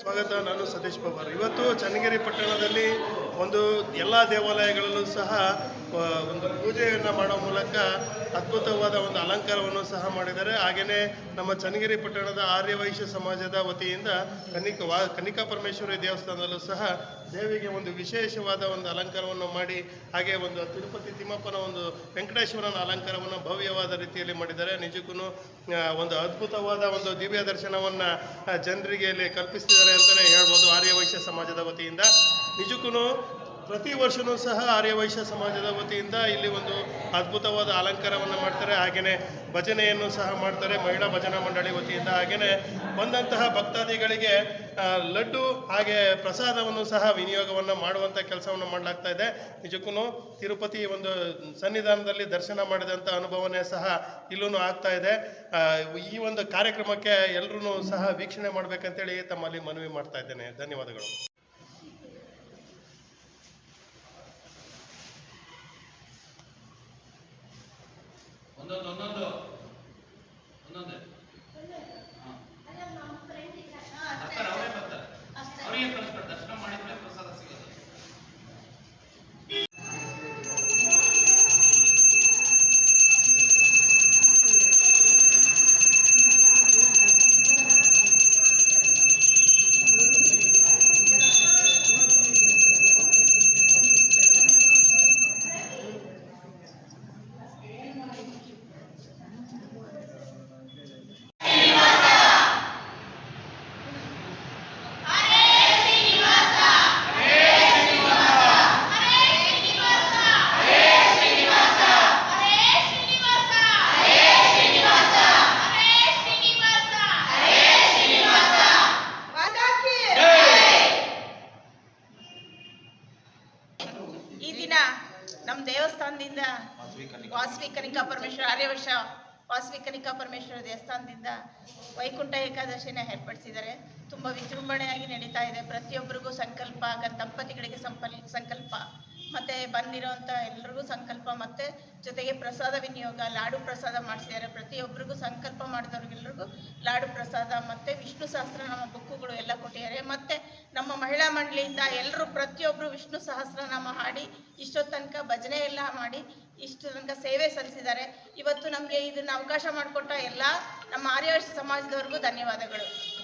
ಸ್ವಾಗತ ನಾನು ಸತೀಶ್ ಪವಾರ್. ಇವತ್ತು ಚನ್ನಗಿರಿ ಪಟ್ಟಣದಲ್ಲಿ ಒಂದು ಎಲ್ಲ ದೇವಾಲಯಗಳಲ್ಲೂ ಸಹ ಒಂದು ಪೂಜೆಯನ್ನು ಮಾಡೋ ಮೂಲಕ ಅದ್ಭುತವಾದ ಒಂದು ಅಲಂಕಾರವನ್ನು ಸಹ ಮಾಡಿದ್ದಾರೆ. ಹಾಗೆಯೇ ನಮ್ಮ ಚನ್ನಗಿರಿ ಪಟ್ಟಣದ ಆರ್ಯವೈಶ್ಯ ಸಮಾಜದ ವತಿಯಿಂದ ಕನಿಕ ವಾ ಕನಿಕಾ ಪರಮೇಶ್ವರಿ ದೇವಸ್ಥಾನದಲ್ಲೂ ಸಹ ದೇವಿಗೆ ಒಂದು ವಿಶೇಷವಾದ ಒಂದು ಅಲಂಕಾರವನ್ನು ಮಾಡಿ, ಹಾಗೆ ಒಂದು ತಿರುಪತಿ ತಿಮ್ಮಪ್ಪನ ಒಂದು ವೆಂಕಟೇಶ್ವರನ ಅಲಂಕಾರವನ್ನು ಭವ್ಯವಾದ ರೀತಿಯಲ್ಲಿ ಮಾಡಿದ್ದಾರೆ. ನಿಜಕ್ಕೂ ಒಂದು ಅದ್ಭುತವಾದ ಒಂದು ದಿವ್ಯ ದರ್ಶನವನ್ನು ಜನರಿಗೆ ಇಲ್ಲಿ ಕಲ್ಪಿಸ್ತಿದ್ದಾರೆ ಅಂತಲೇ ಹೇಳ್ಬೋದು ಆರ್ಯವೈಶ್ಯ ಸಮಾಜದ ವತಿಯಿಂದ. ನಿಜಕ್ಕೂ ಪ್ರತಿ ವರ್ಷವೂ ಸಹ ಆರ್ಯವೈಶ್ಯ ಸಮಾಜದ ವತಿಯಿಂದ ಇಲ್ಲಿ ಒಂದು ಅದ್ಭುತವಾದ ಅಲಂಕಾರವನ್ನು ಮಾಡ್ತಾರೆ. ಹಾಗೆಯೇ ಭಜನೆಯನ್ನು ಸಹ ಮಾಡ್ತಾರೆ ಮಹಿಳಾ ಭಜನಾ ಮಂಡಳಿ ವತಿಯಿಂದ. ಹಾಗೆಯೇ ಬಂದಂತಹ ಭಕ್ತಾದಿಗಳಿಗೆ ಲಡ್ಡು ಹಾಗೆ ಪ್ರಸಾದವನ್ನು ಸಹ ವಿನಿಯೋಗವನ್ನು ಮಾಡುವಂಥ ಕೆಲಸವನ್ನು ಮಾಡಲಾಗ್ತಾ ಇದೆ. ನಿಜಕ್ಕೂ ತಿರುಪತಿ ಒಂದು ಸನ್ನಿಧಾನದಲ್ಲಿ ದರ್ಶನ ಮಾಡಿದಂಥ ಅನುಭವನೇ ಸಹ ಇಲ್ಲೂ ಆಗ್ತಾ ಇದೆ. ಈ ಒಂದು ಕಾರ್ಯಕ್ರಮಕ್ಕೆ ಎಲ್ಲರೂ ಸಹ ವೀಕ್ಷಣೆ ಮಾಡಬೇಕಂತೇಳಿ ತಮ್ಮಲ್ಲಿ ಮನವಿ ಮಾಡ್ತಾ ಇದ್ದೇನೆ. ಧನ್ಯವಾದಗಳು. no, no, no, no. ಈ ದಿನ ನಮ್ಮ ದೇವಸ್ಥಾನದಿಂದ ವಾಸವಿ ಕನಿಕಾ ಪರಮೇಶ್ವರ ಆರ್ಯವರ್ಷ ವಾಸವಿ ಕನಿಕಾ ಪರಮೇಶ್ವರ ದೇವಸ್ಥಾನದಿಂದ ವೈಕುಂಠ ಏಕಾದಶಿನ ಏರ್ಪಡಿಸಿದ್ದಾರೆ. ತುಂಬ ವಿಜೃಂಭಣೆಯಾಗಿ ನಡೀತಾ ಇದೆ. ಪ್ರತಿಯೊಬ್ಬರಿಗೂ ಸಂಕಲ್ಪ ಆಗ ದಂಪತಿಗಳಿಗೆ ಸಂಪಲ್, ಸಂಕಲ್ಪ. ಮತ್ತೆ ಬಂದಿರೋಂಥ ಎಲ್ರಿಗೂ ಸಂಕಲ್ಪ ಮತ್ತೆ ಜೊತೆಗೆ ಪ್ರಸಾದ ವಿನಿಯೋಗ, ಲಾಡು ಪ್ರಸಾದ ಮಾಡಿಸಿದ್ದಾರೆ. ಪ್ರತಿಯೊಬ್ಬರಿಗೂ ಸಂಕಲ್ಪ ಮಾಡಿದವ್ರಿಗೆಲ್ರಿಗೂ ಲಾಡು ಪ್ರಸಾದ ಮತ್ತೆ ವಿಷ್ಣು ಸಹಸ್ರನಾಮ ಬುಕ್ಕುಗಳು ಎಲ್ಲ ಕೊಟ್ಟಿದ್ದಾರೆ. ಮತ್ತೆ ನಮ್ಮ ಮಹಿಳಾ ಮಂಡಳಿಯಿಂದ ಎಲ್ಲರೂ ಪ್ರತಿಯೊಬ್ಬರು ವಿಷ್ಣು ಸಹಸ್ರನಾಮ ಹಾಡಿ ಇಷ್ಟೊತ್ತು ತನಕ ಭಜನೆ ಎಲ್ಲ ಮಾಡಿ ಇಷ್ಟು ತನಕ ಸೇವೆ ಸಲ್ಲಿಸಿದ್ದಾರೆ. ಇವತ್ತು ನಮಗೆ ಇದನ್ನ ಅವಕಾಶ ಮಾಡಿಕೊಟ್ಟ ಎಲ್ಲ ನಮ್ಮ ಆರ್ಯವರ್ಷ ಸಮಾಜದವ್ರಿಗೂ ಧನ್ಯವಾದಗಳು.